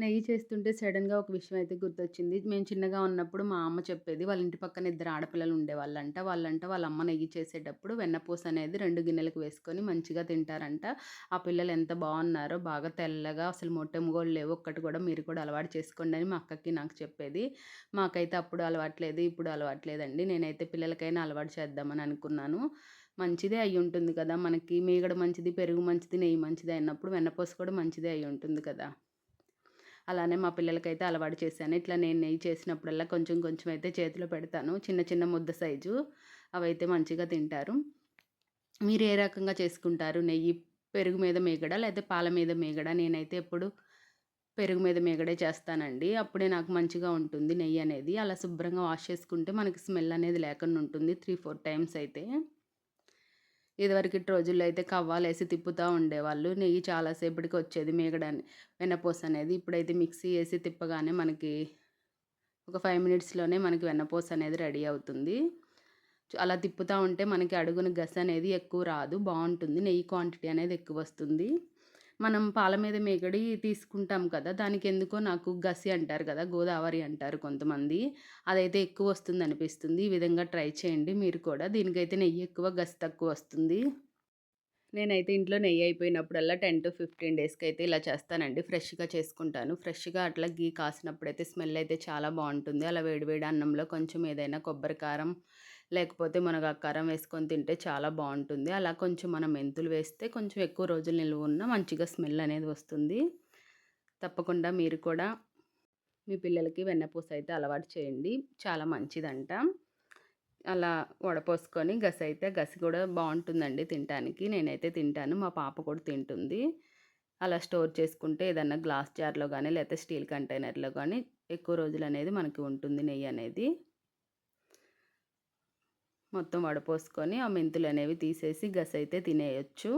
నెయ్యి చేస్తుంటే సడన్‌గా ఒక విషయం అయితే గుర్తొచ్చింది. మేము చిన్నగా ఉన్నప్పుడు మా అమ్మ చెప్పేది. వాళ్ళ ఇంటి పక్కన ఇద్దరు ఆడపిల్లలు ఉండేవాళ్ళంట. వాళ్ళంట వాళ్ళ అమ్మ నెయ్యి చేసేటప్పుడు వెన్నపూస అనేది రెండు గిన్నెలకు వేసుకొని మంచిగా తింటారంట. ఆ పిల్లలు ఎంత బాగున్నారో బాగా తెల్లగా అసలు మొట్టెముగోళ్ళు లేవు. ఒక్కటి కూడా మీరు కూడా అలవాటు చేసుకోండి అని మా అక్కకి నాకు చెప్పేది. మాకైతే అప్పుడు అలవాట్లేదు. ఇప్పుడు అలవాట్లేదండి. నేనైతే పిల్లలకైనా అలవాటు చేద్దామని అనుకున్నాను. మంచిదే అయ్యుంటుంది కదా! మనకి మీగడ మంచిది, పెరుగు మంచిది, నెయ్యి మంచిది అయినప్పుడు వెన్నపూస కూడా మంచిదే అయ్యుంటుంది కదా! అలానే మా పిల్లలకైతే అలవాటు చేశాను. ఇట్లా నేను నెయ్యి చేసినప్పుడల్లా కొంచెం కొంచెం అయితే చేతిలో పెడతాను. చిన్న చిన్న ముద్ద సైజు అవైతే మంచిగా తింటారు. మీరు ఏ రకంగా చేసుకుంటారు నెయ్యి? పెరుగు మీద మేగడ లేకపోతే పాల మీద మేగడ నేనైతే ఎప్పుడు పెరుగు మీద మేగడే చేస్తానండి. అప్పుడే నాకు మంచిగా ఉంటుంది నెయ్యి అనేది. అలా శుభ్రంగా వాష్ చేసుకుంటే మనకి స్మెల్ అనేది లేకుండా ఉంటుంది 3, 4 టైమ్స్ అయితే. ఇదివరకటి రోజుల్లో అయితే కవ్వాలేసి తిప్పుతూ ఉండేవాళ్ళు. నెయ్యి చాలాసేపటికి వచ్చేది మీగడ వెన్నపూస అనేది. ఇప్పుడైతే మిక్సీ వేసి తిప్పగానే మనకి ఒక ఫైవ్ మినిట్స్‌లోనే మనకి వెన్నపూస అనేది రెడీ అవుతుంది. అలా తిప్పుతూ ఉంటే మనకి అడుగున గస అనేది ఎక్కువ రాదు. బాగుంటుంది నెయ్యి క్వాంటిటీ అనేది ఎక్కువ వస్తుంది మనం పాల మీద మేగడి తీసుకుంటాం కదా! దానికి ఎందుకో నాకు గసి అంటారు కదా! గోదావరి అంటారు కొంతమంది. అదైతే అనిపిస్తుంది ఈ విధంగా ట్రై చేయండి మీరు కూడా. దీనికైతే నెయ్యి ఎక్కువ, గసి తక్కువ వస్తుంది నేనైతే ఇంట్లో నెయ్యి అయిపోయినప్పుడల్లా టెన్ టు ఫిఫ్టీన్ డేస్కి అయితే ఇలా చేస్తానండి. ఫ్రెష్‌గా చేసుకుంటాను. ఫ్రెష్‌గా అట్లా ఘీ కాసినప్పుడైతే స్మెల్ అయితే చాలా బాగుంటుంది అలా వేడివేడి అన్నంలో కొంచెం ఏదైనా కొబ్బరి కారం, లేకపోతే మునగాకు కారం వేసుకొని తింటే చాలా బాగుంటుంది అలా కొంచెం మనం మెంతులు వేస్తే కొంచెం ఎక్కువ రోజులు నిలువ ఉన్న మంచిగా స్మెల్ అనేది వస్తుంది. తప్పకుండా మీరు కూడా మీ పిల్లలకి వెన్నపూస అయితే అలవాటు చేయండి. చాలా మంచిదంట. అలా వడపోసుకొని గస అయితే గసి కూడా బాగుంటుందండి తినటానికి. నేనైతే తింటాను. మా పాప కూడా తింటుంది. అలా స్టోర్ చేసుకుంటే ఏదన్నా గ్లాస్ జార్‌లో కానీ లేకపోతే స్టీల్ కంటైనర్‌లో కానీ ఎక్కువ రోజులు అనేది మనకి ఉంటుంది నెయ్యి అనేది. మొత్తం వడపోసుకొని ఆ మెంతులు అనేవి తీసేసి గస అయితే తినేయచ్చు